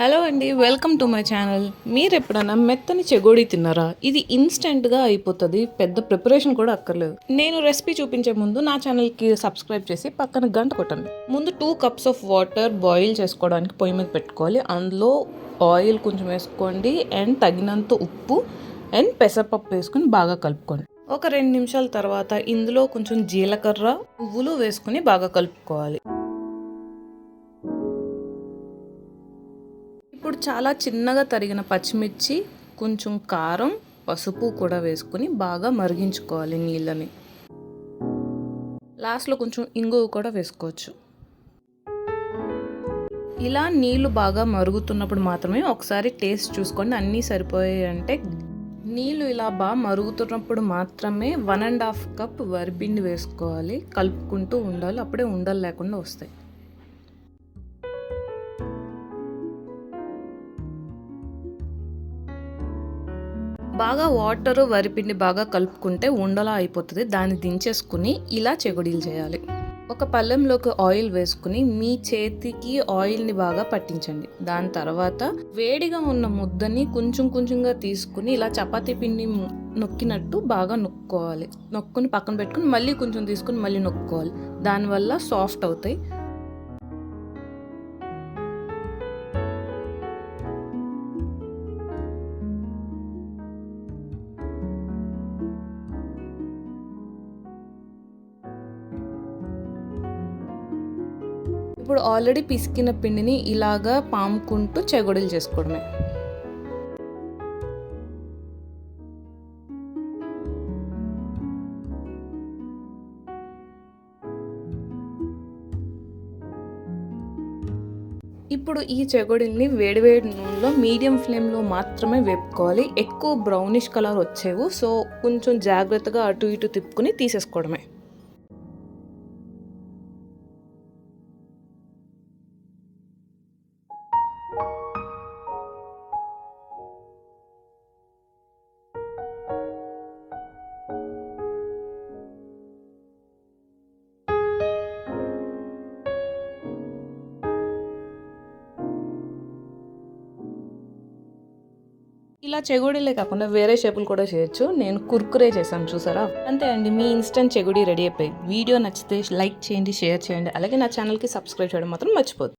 Hello అండి welcome to my channel. మీరు ఎప్పుడైనా మెత్తని చెగోడి తిన్నారా? ఇది ఇన్స్టెంట్గా అయిపోతుంది పెద్ద ప్రిపరేషన్ కూడా అక్కర్లేదు. నేను రెసిపీ చూపించే ముందు నా ఛానల్కి సబ్స్క్రైబ్ చేసి పక్కన గంట కొట్టండి. ముందు two cups of water boil చేసుకోవడానికి పొయ్యి మీద పెట్టుకోవాలి. అందులో ఆయిల్ కొంచెం వేసుకోండి అండ్ తగినంత ఉప్పు అండ్ పెసరపప్పు వేసుకొని బాగా కలుపుకోండి. ఒక రెండు నిమిషాల తర్వాత ఇందులో కొంచెం జీలకర్ర పువ్వులు వేసుకొని బాగా కలుపుకోవాలి. ఇప్పుడు చాలా చిన్నగా తరిగిన పచ్చిమిర్చి కొంచెం కారం పసుపు కూడా వేసుకొని బాగా మరిగించుకోవాలి నీళ్ళని. లాస్ట్లో కొంచెం ఇంగువ కూడా వేసుకోవచ్చు. ఇలా నీళ్ళు బాగా మరుగుతున్నప్పుడు మాత్రమే ఒకసారి టేస్ట్ చూసుకోండి అన్నీ సరిపోయాయి అంటే నీళ్ళు ఇలా బాగా మరుగుతున్నప్పుడు మాత్రమే వన్ అండ్ హాఫ్ కప్ వరిపిండి వేసుకోవాలి. కలుపుకుంటూ ఉండాలి. అప్పుడే ఉండలు లేకుండా వస్తాయి. బాగా వాటర్ వరిపిండి బాగా కలుపుకుంటే ఉండలా అయిపోతుంది. దాన్ని దించేసుకుని ఇలా చెగుడీలు చేయాలి. ఒక పళ్ళెంలోకి ఆయిల్ వేసుకుని మీ చేతికి ఆయిల్ని బాగా పట్టించండి. దాని తర్వాత వేడిగా ఉన్న ముద్దని కొంచెం కొంచెంగా తీసుకుని ఇలా చపాతీ పిండి నొక్కినట్టు బాగా నొక్కోవాలి. నొక్కుని పక్కన పెట్టుకుని మళ్ళీ కొంచెం తీసుకుని మళ్ళీ నొక్కోవాలి. దానివల్ల సాఫ్ట్ అవుతాయి. ఇప్పుడు ఆల్రెడీ పిసికిన పిండిని ఇలాగా పాముకుంటూ చెగొడలు చేసుకోవడమే. ఇప్పుడు ఈ చెగొడిల్ని వేడివేడి నూనెలో మీడియం ఫ్లేమ్లో మాత్రమే వేపుకోవాలి. ఎక్కువ బ్రౌనిష్ కలర్ వచ్చేవు. సో కొంచెం జాగ్రత్తగా అటు ఇటు తిప్పుకుని తీసేసుకోవడమే. ఇలా చెగుడీలే కాకుండా వేరే షేపులు కూడా చేయొచ్చు. నేను కుర్కురే చేశాను చూసారా? అంతే అండి మీ ఇన్స్టెంట్ చెగుడి రెడీ అయిపోయి వీడియో నచ్చితే లైక్ చేయండి షేర్ చేయండి. అలాగే నా ఛానల్కి సబ్స్క్రైబ్ చేయడం మాత్రం మర్చిపోద్దు.